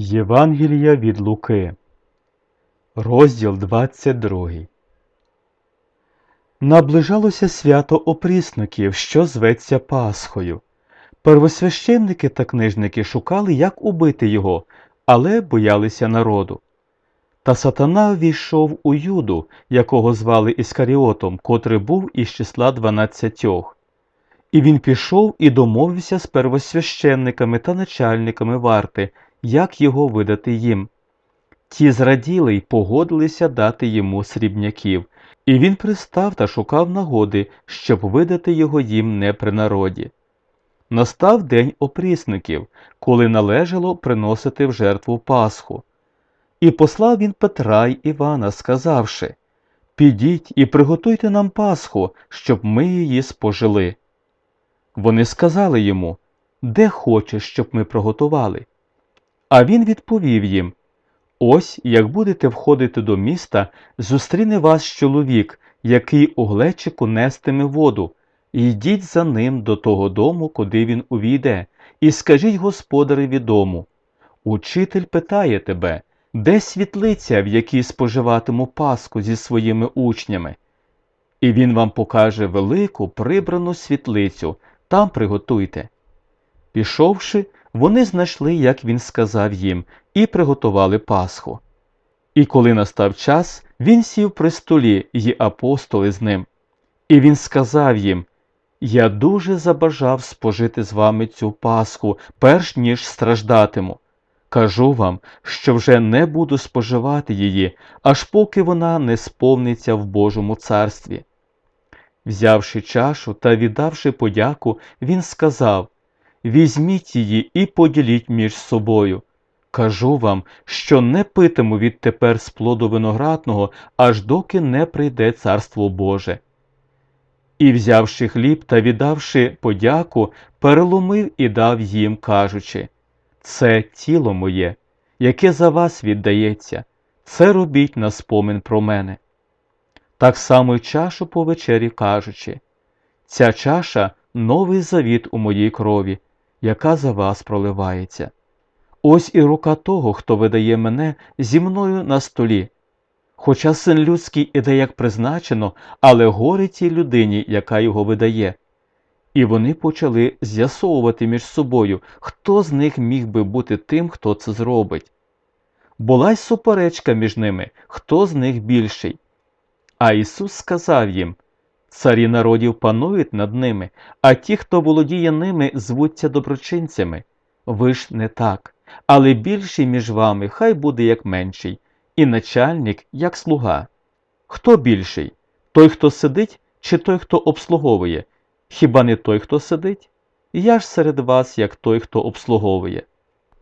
Євангелія від Луки, розділ 22. Наближалося свято опрісників, що зветься Пасхою. Первосвященники та книжники шукали, як убити його, але боялися народу. Та сатана ввійшов у Юду, якого звали Іскаріотом, котрий був із числа дванадцятьох. І він пішов і домовився з первосвященниками та начальниками варти, як його видати їм. Ті зраділи й погодилися дати йому срібняків, і він пристав та шукав нагоди, щоб видати його їм не при народі. Настав день опрісників, коли належало приносити в жертву Пасху. І послав він Петра й Івана, сказавши Підіть і приготуйте нам Пасху, щоб ми її спожили. Вони сказали йому Де хочеш, щоб ми приготували? А він відповів їм Ось як будете входити до міста, зустріне вас чоловік, який у глечику нестиме воду, йдіть за ним до того дому, куди він увійде, і скажіть господареві дому. Учитель питає тебе, де світлиця, в якій споживатиму Пасху зі своїми учнями? І він вам покаже велику прибрану світлицю, там приготуйте. Пішовши, вони знайшли, як він сказав їм, і приготували Пасху. І коли настав час, він сів при столі, й апостоли з ним. І він сказав їм Я дуже забажав спожити з вами цю Пасху, перш ніж страждатиму. Кажу вам, що вже не буду споживати її, аж поки вона не сповниться в Божому царстві. Взявши чашу та віддавши подяку, він сказав Візьміть її і поділіть між собою. Кажу вам, що не питиму відтепер з плоду виноградного, аж доки не прийде царство Боже. І, взявши хліб та віддавши подяку, переломив і дав їм, кажучи Це тіло моє, яке за вас віддається, це робіть на спомин про мене. Так само й чашу по вечері кажучи Ця чаша новий завіт у моїй крові, яка за вас проливається. Ось і рука того, хто видає мене зі мною на столі. Хоча син людський іде як призначено, але горе тій людині, яка його видає. І вони почали з'ясовувати між собою, хто з них міг би бути тим, хто це зробить. Була й суперечка між ними, хто з них більший. А Ісус сказав їм Царі народів панують над ними, а ті, хто володіє ними, звуться доброчинцями. Ви ж не так, але більший між вами хай буде як менший, і начальник як слуга. Хто більший? Той, хто сидить, чи той, хто обслуговує? Хіба не той, хто сидить? Я ж серед вас, як той, хто обслуговує.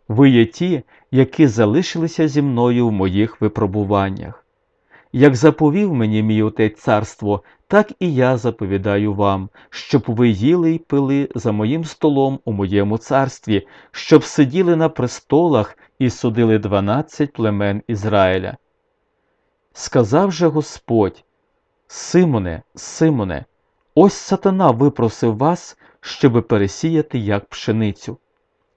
Ви є ті, які залишилися зі мною в моїх випробуваннях. Як заповів мені мій отець царство, так і я заповідаю вам, щоб ви їли й пили за моїм столом у моєму царстві, щоб сиділи на престолах і судили дванадцять племен Ізраїля. Сказав же Господь, Симоне, Симоне, ось сатана випросив вас, щоби пересіяти як пшеницю.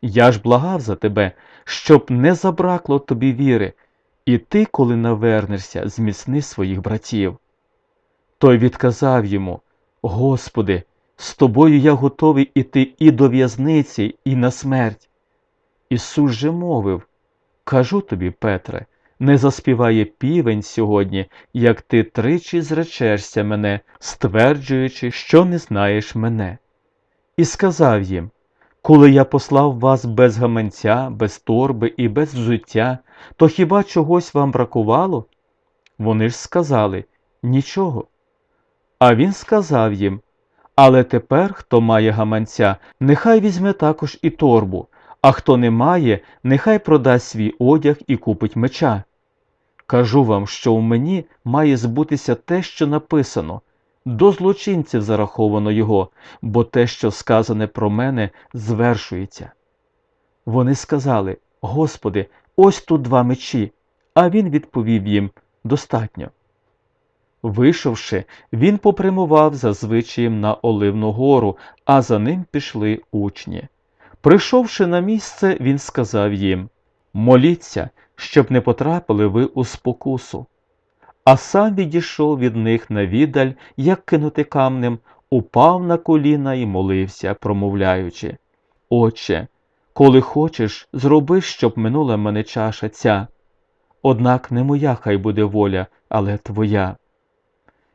Я ж благав за тебе, щоб не забракло тобі віри, і ти, коли навернешся, зміцни своїх братів. Той відказав йому Господи, з тобою я готовий іти і до в'язниці, і на смерть. Ісус же мовив Кажу тобі, Петре, не заспіває півень сьогодні, як ти тричі зречешся мене, стверджуючи, що не знаєш мене. І сказав їм Коли я послав вас без гаманця, без торби і без взуття, то хіба чогось вам бракувало? Вони ж сказали Нічого. А він сказав їм Але тепер, хто має гаманця, нехай візьме також і торбу, а хто не має, нехай продасть свій одяг і купить меча. Кажу вам, що у мені має збутися те, що написано, до злочинців зараховано його, бо те, що сказане про мене, звершується. Вони сказали Господи, ось тут два мечі. А він відповів їм Достатньо. Вийшовши, він попрямував за звичаєм на Оливну гору, а за ним пішли учні. Прийшовши на місце, він сказав їм Моліться, щоб не потрапили ви у спокусу. А сам відійшов від них навідаль, як кинути камнем, упав на коліна і молився, промовляючи Отче, коли хочеш, зроби, щоб минула мене чаша ця. Однак не моя хай буде воля, але твоя.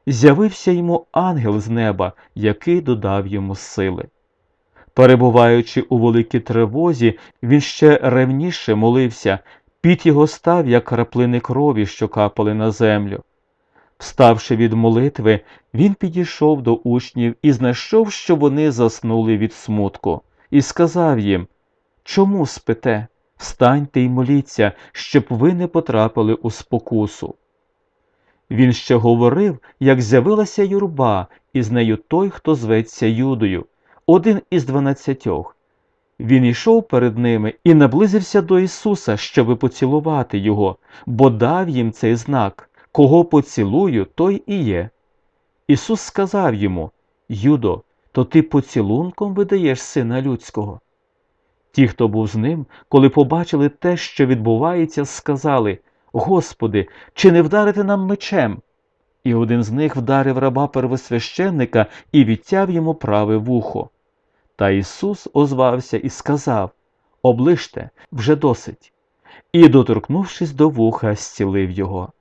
З'явився йому ангел з неба, який додав йому сили. Перебуваючи у великій тривозі, він ще ревніше молився, під його став, як краплини крові, що капали на землю. Вставши від молитви, він підійшов до учнів і знайшов, що вони заснули від смутку, і сказав їм Чому спите? Встаньте й моліться, щоб ви не потрапили у спокусу. Він ще говорив, як з'явилася юрба, і з нею той, хто зветься Юдою, один із дванадцятьох. Він йшов перед ними і наблизився до Ісуса, щоби поцілувати його, бо дав їм цей знак кого поцілую, той і є. Ісус сказав йому Юдо, то ти поцілунком видаєш сина людського. Ті, хто був з ним, коли побачили те, що відбувається, сказали Господи, чи не вдарити нам мечем? І один з них вдарив раба первосвященника і відтяв йому праве вухо. Та Ісус озвався і сказав Оближте, вже досить. І, доторкнувшись до вуха, зцілив його.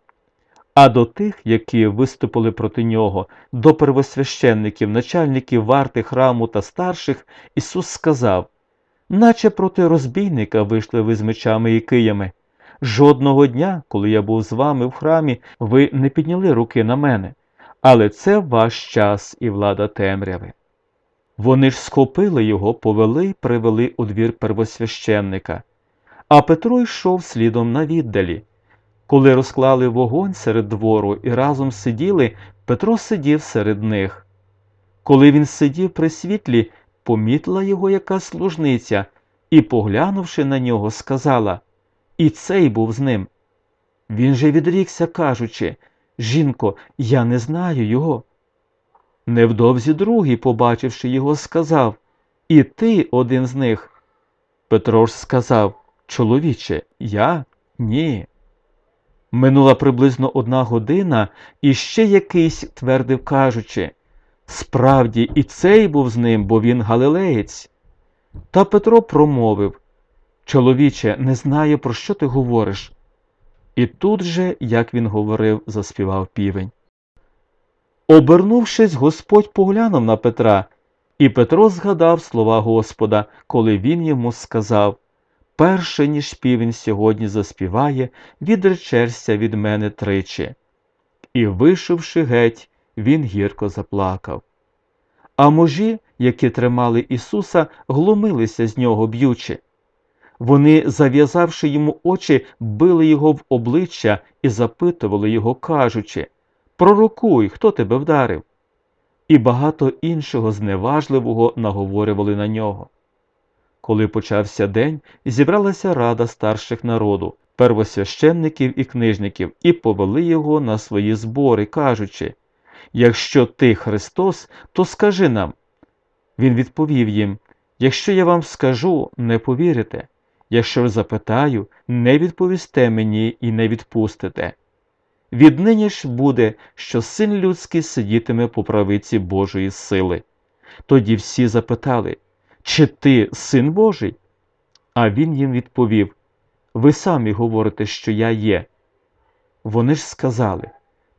А до тих, які виступили проти нього, до первосвященників, начальників варти храму та старших, Ісус сказав наче проти розбійника вийшли ви з мечами і киями. Жодного дня, коли я був з вами в храмі, ви не підняли руки на мене, але це ваш час і влада темряви. Вони ж схопили його, повели й привели у двір первосвященника, а Петро йшов слідом на віддалі. Коли розклали вогонь серед двору і разом сиділи, Петро сидів серед них. Коли він сидів при світлі, помітила його якась служниця і, поглянувши на нього, сказала І цей був з ним. Він же відрікся, кажучи Жінко, я не знаю його. Невдовзі другий, побачивши його, сказав І ти один з них. Петро ж сказав Чоловіче, я? Ні. Минула приблизно одна година, і ще якийсь твердив, кажучи Справді, і цей був з ним, бо він галилеєць. Та Петро промовив Чоловіче, не знаю, про що ти говориш. І тут же, як він говорив, заспівав півень. Обернувшись, Господь поглянув на Петра, і Петро згадав слова Господа, коли він йому сказав Перше, ніж півень сьогодні заспіває, відречешся від мене тричі. І, вийшовши геть, він гірко заплакав. А мужі, які тримали Ісуса, глумилися з нього б'ючи. Вони, зав'язавши йому очі, били його в обличчя і запитували його, кажучи Пророкуй, хто тебе вдарив? І багато іншого зневажливого наговорювали на нього. Коли почався день, зібралася рада старших народу, первосвященників і книжників, і повели його на свої збори, кажучи Якщо ти Христос, то скажи нам. Він відповів їм Якщо я вам скажу, не повірите, якщо запитаю, не відповісте мені і не відпустите. Віднині ж буде, що син людський сидітиме по правиці Божої сили. Тоді всі запитали, чи ти син Божий? А він їм відповів Ви самі говорите, що я є. Вони ж сказали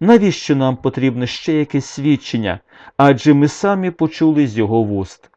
навіщо нам потрібно ще якесь свідчення, адже ми самі почули з його вуст.